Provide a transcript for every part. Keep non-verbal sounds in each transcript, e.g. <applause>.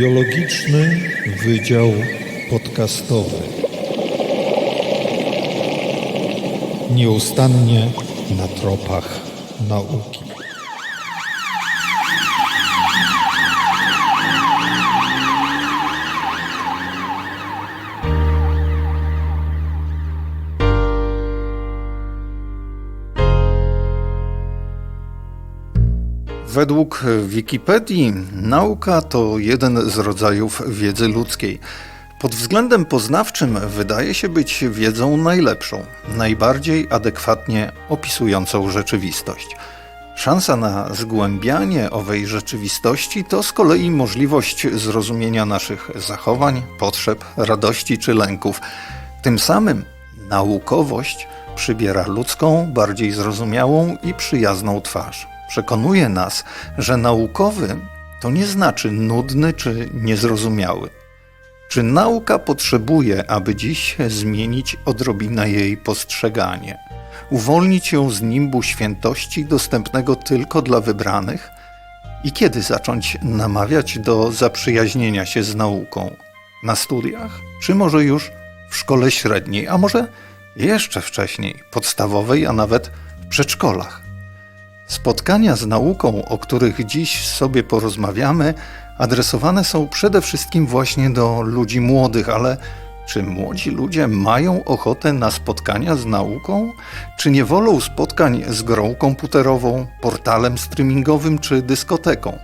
Biologiczny Wydział Podcastowy. Nieustannie na tropach nauki. Według Wikipedii nauka to jeden z rodzajów wiedzy ludzkiej. Pod względem poznawczym wydaje się być wiedzą najlepszą, najbardziej adekwatnie opisującą rzeczywistość. Szansa na zgłębianie owej rzeczywistości to z kolei możliwość zrozumienia naszych zachowań, potrzeb, radości czy lęków. Tym samym naukowość przybiera ludzką, bardziej zrozumiałą i przyjazną twarz. Przekonuje nas, że naukowy to nie znaczy nudny czy niezrozumiały. Czy nauka potrzebuje, aby dziś zmienić odrobinę jej postrzeganie, uwolnić ją z nimbu świętości dostępnego tylko dla wybranych? I kiedy zacząć namawiać do zaprzyjaźnienia się z nauką? Na studiach? Czy może już w szkole średniej, a może jeszcze wcześniej, podstawowej, a nawet w przedszkolach? Spotkania z nauką, o których dziś sobie porozmawiamy, adresowane są przede wszystkim właśnie do ludzi młodych, ale czy młodzi ludzie mają ochotę na spotkania z nauką? Czy nie wolą spotkań z grą komputerową, portalem streamingowym czy dyskoteką?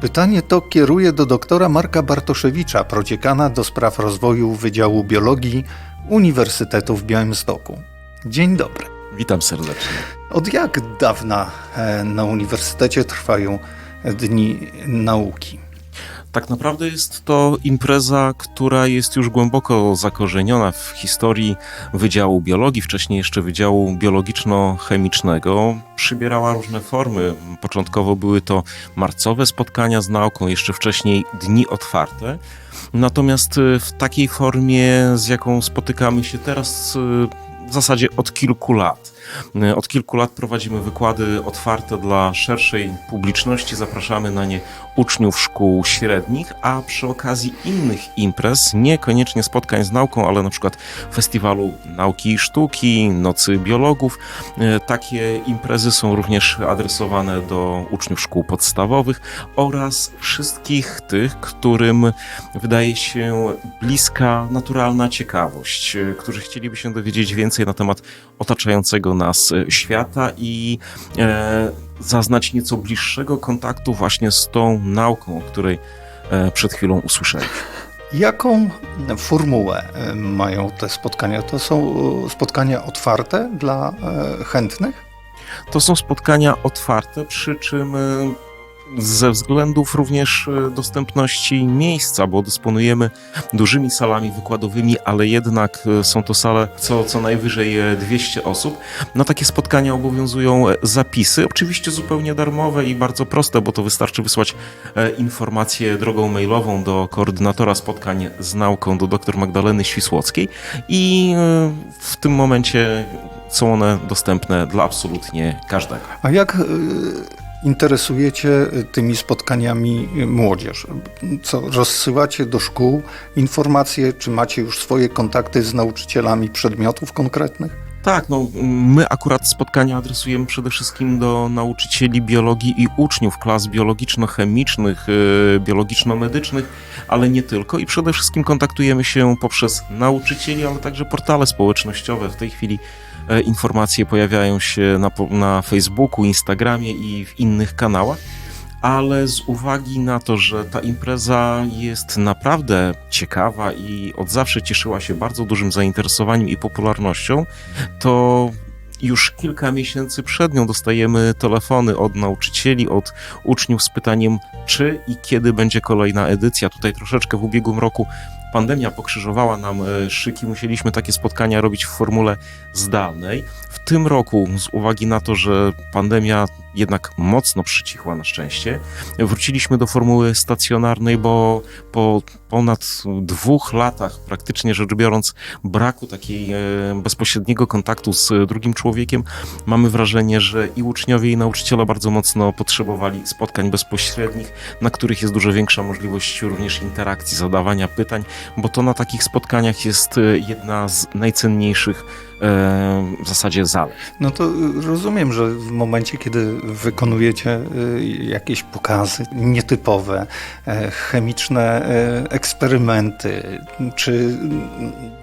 Pytanie to kieruję do doktora Marka Bartoszewicza, prodziekana do spraw rozwoju Wydziału Biologii Uniwersytetu w Białymstoku. Dzień dobry. Witam serdecznie. Od jak dawna e, na uniwersytecie trwają dni nauki? Tak naprawdę jest to impreza, która jest już głęboko zakorzeniona w historii Wydziału Biologii, wcześniej jeszcze Wydziału Biologiczno-Chemicznego. Przybierała różne formy. Początkowo były to marcowe spotkania z nauką, jeszcze wcześniej dni otwarte. Natomiast y, w takiej formie, z jaką spotykamy się teraz, y, w zasadzie od kilku lat. Y, Od kilku lat prowadzimy wykłady otwarte dla szerszej publiczności. Zapraszamy na nie uczniów szkół średnich, a przy okazji innych imprez, niekoniecznie spotkań z nauką, ale na przykład Festiwalu Nauki i Sztuki, Nocy Biologów, y, takie imprezy są również adresowane do uczniów szkół podstawowych oraz wszystkich tych, którym wydaje się bliska naturalna ciekawość, y, którzy chcieliby się dowiedzieć więcej na temat otaczającego nas e, świata i e, zaznać nieco bliższego kontaktu właśnie z tą nauką, o której e, przed chwilą usłyszeliśmy. Jaką formułę mają te spotkania? To są spotkania otwarte dla chętnych? To są spotkania otwarte, przy czym ze względów również e, dostępności miejsca, bo dysponujemy dużymi salami wykładowymi, ale jednak e, są to sale co, co najwyżej e, 200 osób. Na takie spotkania obowiązują e, zapisy, oczywiście zupełnie darmowe i bardzo proste, bo to wystarczy wysłać e, informację drogą mailową do koordynatora spotkań z nauką, do dr Magdaleny Świsłockiej i e, w tym momencie są one dostępne dla absolutnie każdego. A jak e, interesujecie tymi spotkaniami młodzież? Co, rozsyłacie do szkół informacje, czy macie już swoje kontakty z nauczycielami przedmiotów konkretnych? Tak, no my akurat spotkania adresujemy przede wszystkim do nauczycieli biologii i uczniów klas biologiczno-chemicznych, yy, biologiczno-medycznych, ale nie tylko. I przede wszystkim kontaktujemy się poprzez nauczycieli, ale także portale społecznościowe. W tej chwili informacje pojawiają się na, na Facebooku, Instagramie i w innych kanałach. Ale z uwagi na to, że ta impreza jest naprawdę ciekawa i od zawsze cieszyła się bardzo dużym zainteresowaniem i popularnością, to już kilka miesięcy przed nią dostajemy telefony od nauczycieli, od uczniów z pytaniem, czy i kiedy będzie kolejna edycja. Tutaj troszeczkę w ubiegłym roku pandemia pokrzyżowała nam e, szyki, musieliśmy takie spotkania robić w formule zdalnej. W tym roku, z uwagi na to, że pandemia jednak mocno przycichła na szczęście. Wróciliśmy do formuły stacjonarnej, bo po ponad dwóch latach, praktycznie rzecz biorąc, braku takiej e, bezpośredniego kontaktu z drugim człowiekiem, mamy wrażenie, że i uczniowie, i nauczyciele bardzo mocno potrzebowali spotkań bezpośrednich, na których jest dużo większa możliwość również interakcji, zadawania pytań, bo to na takich spotkaniach jest e, jedna z najcenniejszych w zasadzie zalet. No to rozumiem, że w momencie, kiedy wykonujecie y, jakieś pokazy nietypowe, e, chemiczne e, eksperymenty, czy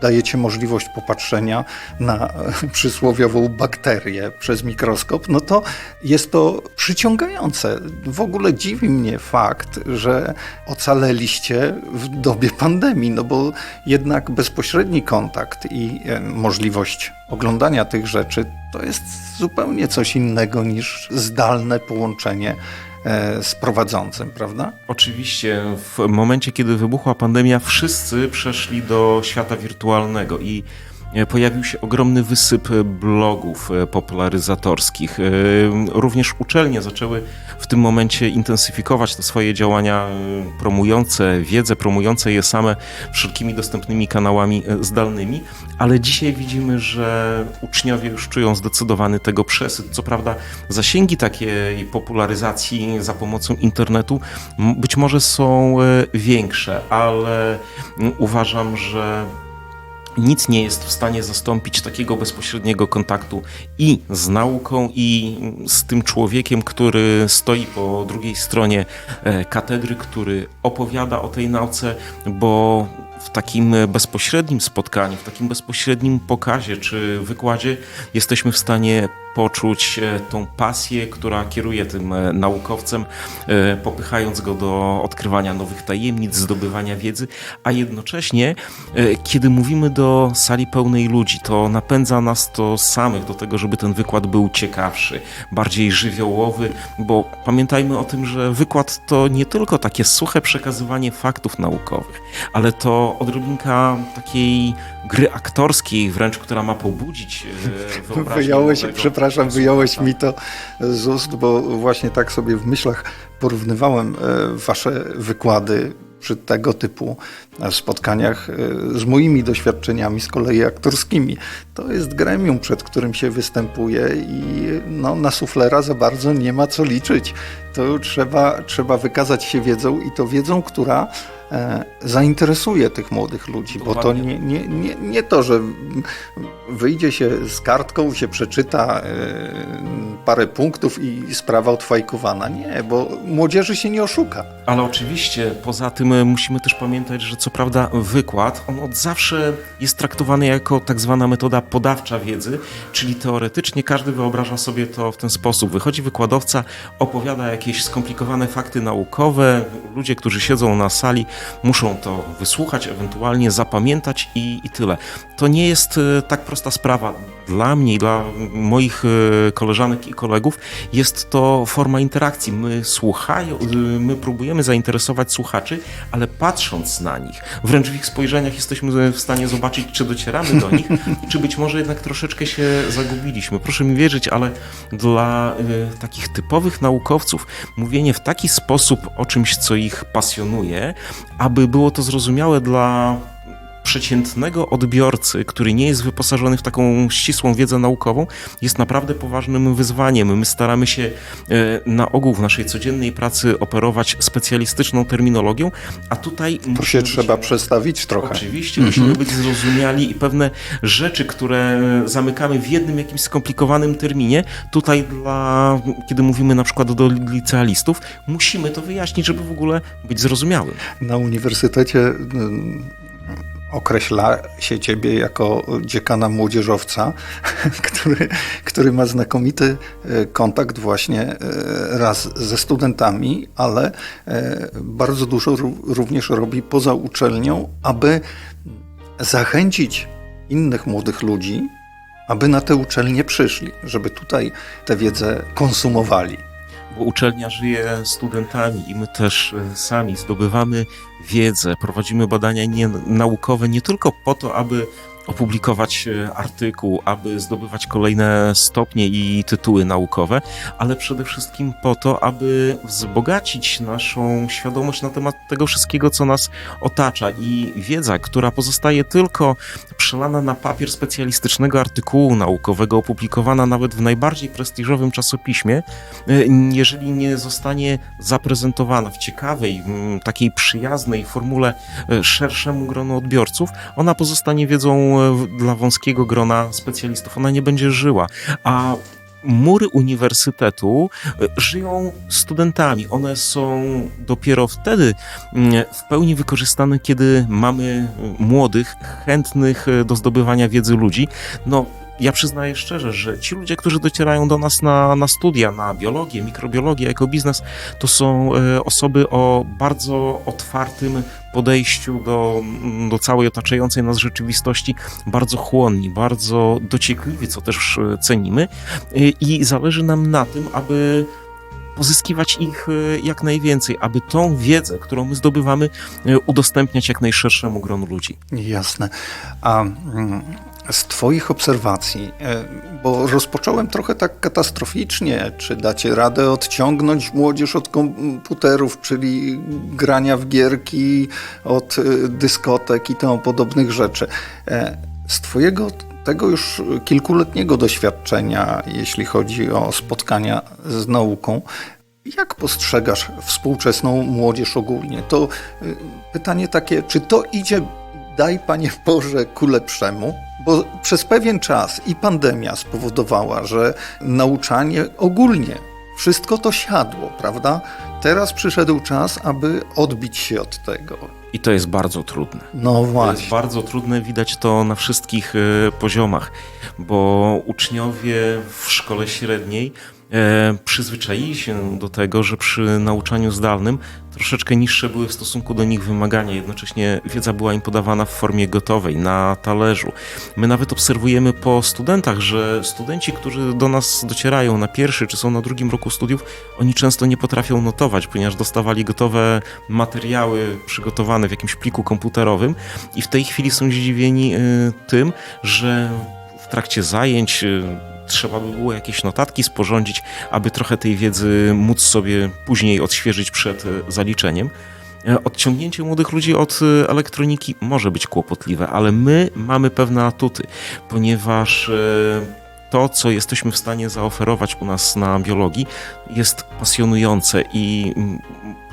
dajecie możliwość popatrzenia na <laughs> przysłowiową bakterię przez mikroskop, no to jest to przyciągające. W ogóle dziwi mnie fakt, że ocaleliście w dobie pandemii, no bo jednak bezpośredni kontakt i e, oglądania tych rzeczy to jest zupełnie coś innego niż zdalne połączenie e, z prowadzącym, prawda? Oczywiście, w momencie, kiedy wybuchła pandemia, wszyscy przeszli do świata wirtualnego i pojawił się ogromny wysyp e, blogów e, popularyzatorskich. E, Również uczelnie zaczęły w tym momencie intensyfikować te swoje działania e, promujące wiedzę, promujące je same wszelkimi dostępnymi kanałami e, zdalnymi, ale dzisiaj widzimy, że uczniowie już czują zdecydowany tego przesyt. Co prawda, zasięgi takiej popularyzacji za pomocą internetu być może są e, większe, ale uważam, że nic nie jest w stanie zastąpić takiego bezpośredniego kontaktu i z nauką, i z tym człowiekiem, który stoi po drugiej stronie e, katedry, który opowiada o tej nauce, bo w takim bezpośrednim spotkaniu, w takim bezpośrednim pokazie czy wykładzie jesteśmy w stanie poczuć e, tą pasję, która kieruje tym e, naukowcem, e, popychając go do odkrywania nowych tajemnic, zdobywania wiedzy, a jednocześnie, kiedy mówimy do sali pełnej ludzi, to napędza nas to samych do tego, żeby ten wykład był ciekawszy, bardziej żywiołowy, bo pamiętajmy o tym, że wykład to nie tylko takie suche przekazywanie faktów naukowych, ale to odrobinka takiej gry aktorskiej wręcz, która ma pobudzić e, Wyjąłeś, młodego przepraszam, wyjąłeś mi to z ust, bo właśnie tak sobie w myślach porównywałem e, wasze wykłady przy tego typu e, spotkaniach z moimi doświadczeniami z kolei aktorskimi. To jest gremium, przed którym się występuje i no, na suflera za bardzo nie ma co liczyć. To trzeba, trzeba wykazać się wiedzą i to wiedzą, która e, zainteresuje tych młodych ludzi, bo to nie, nie, nie, nie to, że wyjdzie się z kartką, się przeczyta e, parę punktów i sprawa odfajkowana. Nie, bo młodzieży się nie oszuka. Ale oczywiście, poza tym e, musimy też pamiętać, że co prawda wykład, on od zawsze jest traktowany jako tak zwana metoda podawcza wiedzy, czyli teoretycznie każdy wyobraża sobie to w ten sposób. Wychodzi wykładowca, opowiada jakieś skomplikowane fakty naukowe, ludzie, którzy siedzą na sali, muszą to wysłuchać, ewentualnie zapamiętać i, i tyle. To nie jest e, tak prosta sprawa. Dla mnie i dla moich e, koleżanek i kolegów jest to forma interakcji. My słuchają, y, my próbujemy zainteresować słuchaczy, ale patrząc na nich, wręcz w ich spojrzeniach jesteśmy w stanie zobaczyć, czy docieramy do nich, <laughs> czy być może jednak troszeczkę się zagubiliśmy. Proszę mi wierzyć, ale dla y, takich typowych naukowców mówienie w taki sposób o czymś, co ich pasjonuje, aby było to zrozumiałe dla przeciętnego odbiorcy, który nie jest wyposażony w taką ścisłą wiedzę naukową, jest naprawdę poważnym wyzwaniem. My staramy się e, na ogół w naszej codziennej pracy operować specjalistyczną terminologią, a tutaj musimy się być- trzeba przestawić trochę. Oczywiście, musimy być zrozumiali i pewne rzeczy, które zamykamy w jednym jakimś skomplikowanym terminie, tutaj dla, kiedy mówimy na przykład do licealistów, musimy to wyjaśnić, żeby w ogóle być zrozumiałym. Na uniwersytecie określa się ciebie jako dziekana młodzieżowca, <laughs> który, który ma znakomity e, kontakt właśnie e, raz ze studentami, ale e, bardzo dużo ró- również robi poza uczelnią, aby zachęcić innych młodych ludzi, aby na te uczelnie przyszli, żeby tutaj tę wiedzę konsumowali. Uczelnia żyje studentami i my też e, sami zdobywamy wiedzę, prowadzimy badania nie, naukowe nie tylko po to, aby opublikować e, artykuł, aby zdobywać kolejne stopnie i tytuły naukowe, ale przede wszystkim po to, aby wzbogacić naszą świadomość na temat tego wszystkiego, co nas otacza i wiedza, która pozostaje tylko przelana na papier specjalistycznego artykułu naukowego, opublikowana nawet w najbardziej prestiżowym czasopiśmie, e, jeżeli nie zostanie zaprezentowana w ciekawej, takiej przyjaznej formule e, szerszemu gronu odbiorców, ona pozostanie wiedzą dla wąskiego grona specjalistów. Ona nie będzie żyła. A mury uniwersytetu e, żyją studentami. One są dopiero wtedy mm, w pełni wykorzystane, kiedy mamy młodych, chętnych e, do zdobywania wiedzy ludzi. No, ja przyznaję szczerze, że ci ludzie, którzy docierają do nas na, na studia, na biologię, mikrobiologię, ekobiznes, to są e, osoby o bardzo otwartym podejściu do, mm, do całej otaczającej nas rzeczywistości, bardzo chłonni, bardzo dociekliwi, co też e, cenimy E, i zależy nam na tym, aby pozyskiwać ich jak najwięcej, aby tą wiedzę, którą my zdobywamy, udostępniać jak najszerszemu gronu ludzi. Jasne. A mm, z Twoich obserwacji, e, bo rozpocząłem trochę tak katastroficznie, czy dacie radę odciągnąć młodzież od komputerów, czyli grania w gierki, od e, dyskotek i tomu podobnych rzeczy. E, Z Twojego tego już kilkuletniego doświadczenia, jeśli chodzi o spotkania z nauką, jak postrzegasz współczesną młodzież ogólnie? To pytanie takie, czy to idzie, daj Panie Boże, ku lepszemu? Bo przez pewien czas i pandemia spowodowała, że nauczanie ogólnie, wszystko to siadło, prawda? Teraz przyszedł czas, aby odbić się od tego. I to jest bardzo trudne. No To jest właśnie. bardzo trudne, widać to na wszystkich e, poziomach, bo uczniowie w szkole średniej przyzwyczaili się do tego, że przy nauczaniu zdalnym troszeczkę niższe były w stosunku do nich wymagania. Jednocześnie wiedza była im podawana w formie gotowej, na talerzu. My nawet obserwujemy po studentach, że studenci, którzy do nas docierają na pierwszy czy są na drugim roku studiów, oni często nie potrafią notować, ponieważ dostawali gotowe materiały przygotowane w jakimś pliku komputerowym i w tej chwili są zdziwieni y, tym, że w trakcie zajęć y, trzeba by było jakieś notatki sporządzić, aby trochę tej wiedzy móc sobie później odświeżyć przed y, zaliczeniem. E, Odciągnięcie młodych ludzi od y, elektroniki może być kłopotliwe, ale my mamy pewne atuty, ponieważ e, to, co jesteśmy w stanie zaoferować u nas na biologii, jest pasjonujące i mm,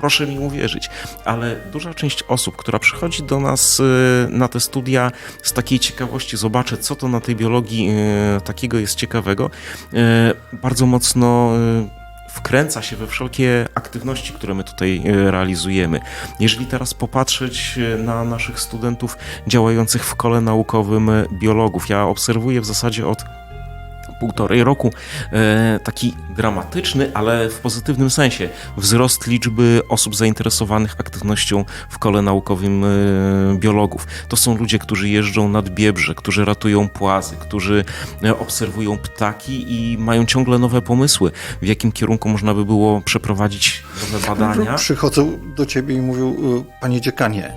proszę mi uwierzyć, ale duża część osób, która przychodzi do nas y, na te studia z takiej ciekawości, zobaczę, co to na tej biologii y, takiego jest ciekawego, y, bardzo mocno wkręca się we wszelkie aktywności, które my tutaj realizujemy. Jeżeli teraz popatrzeć na naszych studentów działających w kole naukowym biologów, ja obserwuję w zasadzie od półtorej roku e, taki dramatyczny, ale w pozytywnym sensie wzrost liczby osób zainteresowanych aktywnością w kole naukowym e, biologów. To są ludzie, którzy jeżdżą nad Biebrze, którzy ratują płazy, którzy e, obserwują ptaki i mają ciągle nowe pomysły, w jakim kierunku można by było przeprowadzić nowe badania. Przychodzą do ciebie i mówią, panie dziekanie,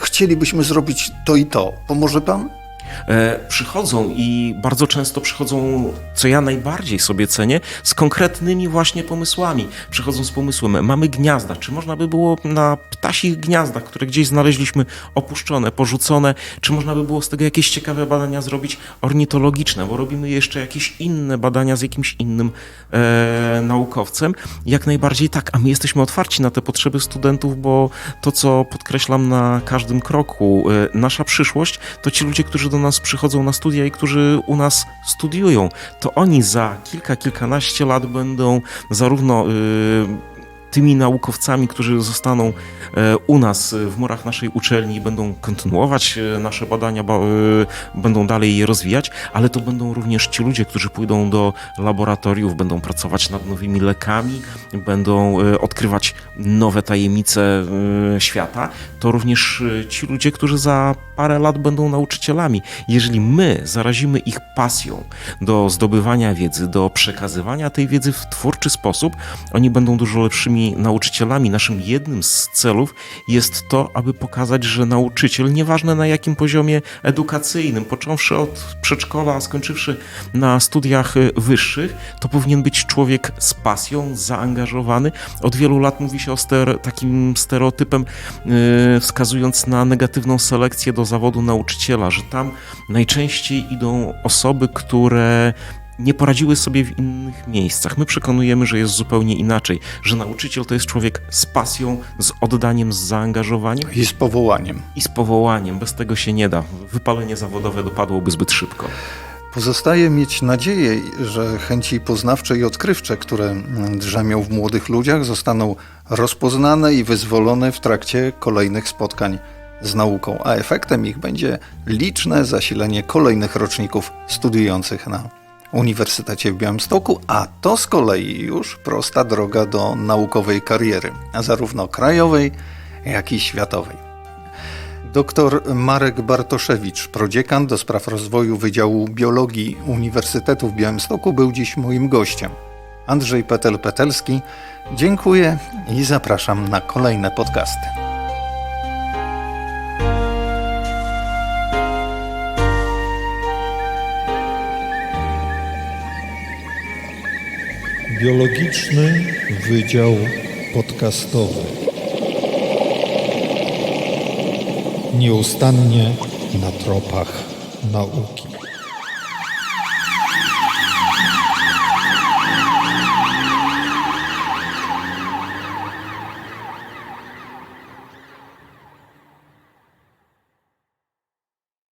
chcielibyśmy zrobić to i to. Pomoże pan? E, przychodzą i bardzo często przychodzą, co ja najbardziej sobie cenię, z konkretnymi właśnie pomysłami. Przychodzą z pomysłem, mamy gniazda, czy można by było na ptasich gniazdach, które gdzieś znaleźliśmy opuszczone, porzucone, czy można by było z tego jakieś ciekawe badania zrobić ornitologiczne, bo robimy jeszcze jakieś inne badania z jakimś innym e, naukowcem. Jak najbardziej tak, a my jesteśmy otwarci na te potrzeby studentów, bo to, co podkreślam na każdym kroku, e, nasza przyszłość to ci ludzie, którzy do nas przychodzą na studia i którzy u nas studiują. To oni za kilka, kilkanaście lat będą zarówno y, tymi naukowcami, którzy zostaną e, u nas e, w murach naszej uczelni, będą kontynuować e, nasze badania, ba- będą dalej je rozwijać, ale to będą również ci ludzie, którzy pójdą do laboratoriów, będą pracować nad nowymi lekami, będą odkrywać nowe tajemnice świata. To również ci ludzie, którzy za parę lat będą nauczycielami. Jeżeli my zarazimy ich pasją do zdobywania wiedzy, do przekazywania tej wiedzy w twórczy sposób, oni będą dużo lepszymi naszymi nauczycielami, naszym jednym z celów jest to, aby pokazać, że nauczyciel, nieważne na jakim poziomie edukacyjnym, począwszy od przedszkola, a skończywszy na studiach y, wyższych, to powinien być człowiek z pasją, zaangażowany. Od wielu lat mówi się o ster- takim stereotypem, y, wskazując na negatywną selekcję do zawodu nauczyciela, że tam najczęściej idą osoby, które nie poradziły sobie w innych miejscach. My przekonujemy, że jest zupełnie inaczej, że nauczyciel to jest człowiek z pasją, z oddaniem, z zaangażowaniem I z powołaniem. i z powołaniem. Bez tego się nie da. Wypalenie zawodowe dopadłoby zbyt szybko. Pozostaje mieć nadzieję, że chęci poznawcze i odkrywcze, które drzemią w młodych ludziach, zostaną rozpoznane i wyzwolone w trakcie kolejnych spotkań z nauką, a efektem ich będzie liczne zasilenie kolejnych roczników studiujących na Uniwersytecie w Białymstoku, a to z kolei już prosta droga do naukowej kariery, zarówno krajowej, jak i światowej. Dr Marek Bartoszewicz, prodziekan do spraw rozwoju Wydziału Biologii Uniwersytetu w Białymstoku, był dziś moim gościem. Andrzej Petel-Petelski, dziękuję i zapraszam na kolejne podcasty. Biologiczny Wydział Podcastowy. Nieustannie na tropach nauki.